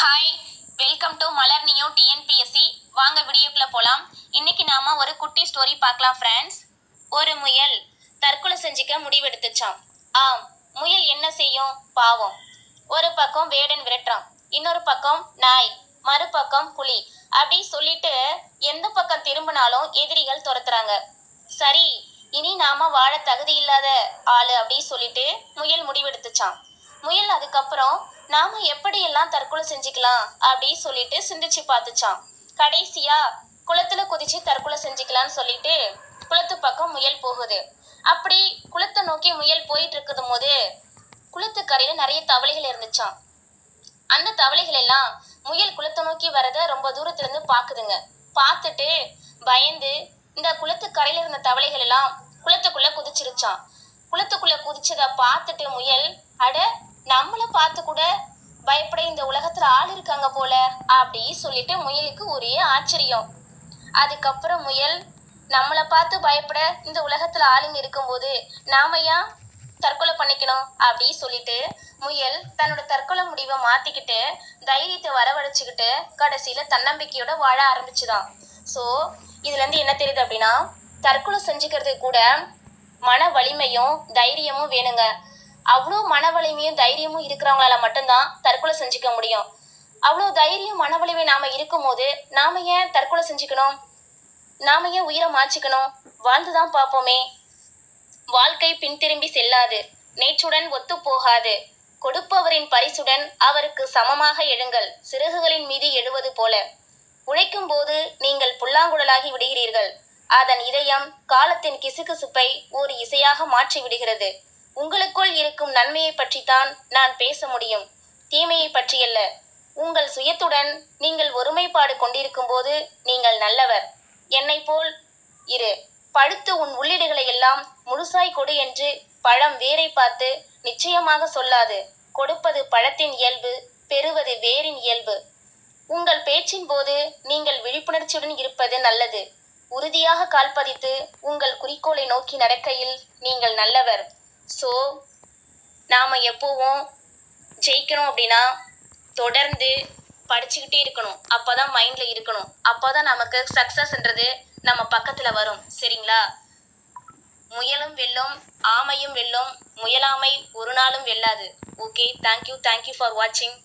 Hi welcome to Malar new TNPSC வாங்க வீடியோக்குள்ள போலாம். இன்னைக்கு நாம ஒரு குட்டி ஸ்டோரி பார்க்கலாம் ஃப்ரெண்ட்ஸ் ஒரு முயல் தற்கொலை செஞ்சுக்க முடிவெடுத்துச்சாம். ஆம் முயல் என்ன செய்யும்? பாவம். ஒரு பக்கம் வேடன் விரட்டுறான். இன்னொரு பக்கம் நாய். மறுபக்கம் புலி. அப்படி சொல்லிட்டு எந்த பக்கம் திரும்பினாலும் எதிரிகள் துரத்துறாங்க. சரி இனி நாம வாழ தகுதி இல்லாத ஆளு அப்படி சொல்லிட்டு முயல் முடிவெடுத்துச்சான் முயல் அதுக்கப்புறம் நாம எப்படியெல்லாம் தற்கொலை செஞ்சுக்கலாம் அப்படின்னு சொல்லிட்டு சிந்திச்சு பார்த்துச்சான் கடைசியா குளத்துல குதிச்சு தற்கொலை செஞ்சுக்கலாம்னு சொல்லிட்டு குளத்து பக்கம் முயல் போகுது. அப்படி குளத்தை நோக்கி முயல் போயிட்டு இருக்கும் போது குளத்துக்கரையில நிறைய தவளைகள் இருந்துச்சான் அந்த தவளைகள் எல்லாம் முயல் குளத்தை நோக்கி வரத ரொம்ப தூரத்துல இருந்து பாக்குதுங்க பார்த்துட்டு பயந்து இந்த குளத்து கரையில இருந்த தவளைகள் எல்லாம் குளத்துக்குள்ள குதிச்சிருச்சான் குளத்துக்குள்ள குதிச்சத பார்த்துட்டு முயல் அட நம்மள பார்த்து கூட பயப்பட இந்த உலகத்துல ஆள் இருக்காங்க போல அப்படி சொல்லிட்டு முயலுக்கு ஒரே ஆச்சரியம். அதுக்கப்புறம் முயல் நம்மளை பார்த்து பயப்பட இந்த உலகத்துல ஆளுங்க இருக்கும்போது நாம ஏன் தற்கொலை பண்ணிக்கணும்? அப்படி சொல்லிட்டு முயல் தன்னோட தற்கொலை முடிவை மாத்திக்கிட்டு தைரியத்தை வரவழைச்சுக்கிட்டு கடைசியில தன்னம்பிக்கையோட வாழ ஆரம்பிச்சுதான். ஸோ இதுல இருந்து என்ன தெரியுது அப்படின்னா தற்கொலை செஞ்சுக்கிறது கூட மன வலிமையும் தைரியமும் வேணுங்க. அவ்வளோ மன வலிமையும் தைரியமும் இருக்கிறவங்களால மட்டும்தான் தற்கொலை செஞ்சுக்க முடியும். அவ்வளோ தைரியம் மன வலிமை நாம இருக்கும்போது நாம ஏன் தற்கொலை செஞ்சுக்கணும்? நாம ஏன் உயிரை மாச்சிக்கணும் வாழ்ந்துதான் பார்ப்போமே. வாழ்க்கை பின்திரும்பி செல்லாது. நேற்றுடன் ஒத்து போகாது. கொடுப்பவரின் பரிசுடன் அவருக்கு சமமாக எழுங்கள். சிறகுகளின் மீது எழுவது போல. உழைக்கும் போது நீங்கள் புல்லாங்குழலாகி விடுகிறீர்கள். அதன் இதயம் காலத்தின் கிசுகிசுப்பை ஒரு இசையாக மாற்றி விடுகிறது உங்களுக்குள் இருக்கும் நன்மையை பற்றித்தான் நான் பேச முடியும். தீமையை பற்றியல்ல. உங்கள் சுயத்துடன் நீங்கள் ஒருமைப்பாடு கொண்டிருக்கும் போது நீங்கள் நல்லவர். என்னை போல் இரு. பழுத்து உன் உள்ளீடுகளை எல்லாம் முழுசாய் கொடு என்று பழம் வேரை பார்த்து நிச்சயமாக சொல்லாது. கொடுப்பது பழத்தின் இயல்பு பெறுவது வேரின் இயல்பு. உங்கள் பேச்சின் போது நீங்கள் விழிப்புணர்ச்சியுடன் இருப்பது நல்லது. உறுதியாக கால்பதித்து உங்கள் குறிக்கோளை நோக்கி நடக்கையில் நீங்கள் நல்லவர். ஸோ நாம் எப்போவும் ஜெயிக்கணும் அப்படின்னா தொடர்ந்து படிச்சுக்கிட்டே இருக்கணும். அப்போ தான் மைண்டில் இருக்கணும். அப்போ தான் நமக்கு சக்ஸஸ்ன்றது நம்ம பக்கத்தில் வரும். சரிங்களா? முயலும் வெல்லும் ஆமையும் வெல்லும் முயலாமை ஒரு நாளும் வெல்லாது. Okay thank you thank you for வாட்சிங்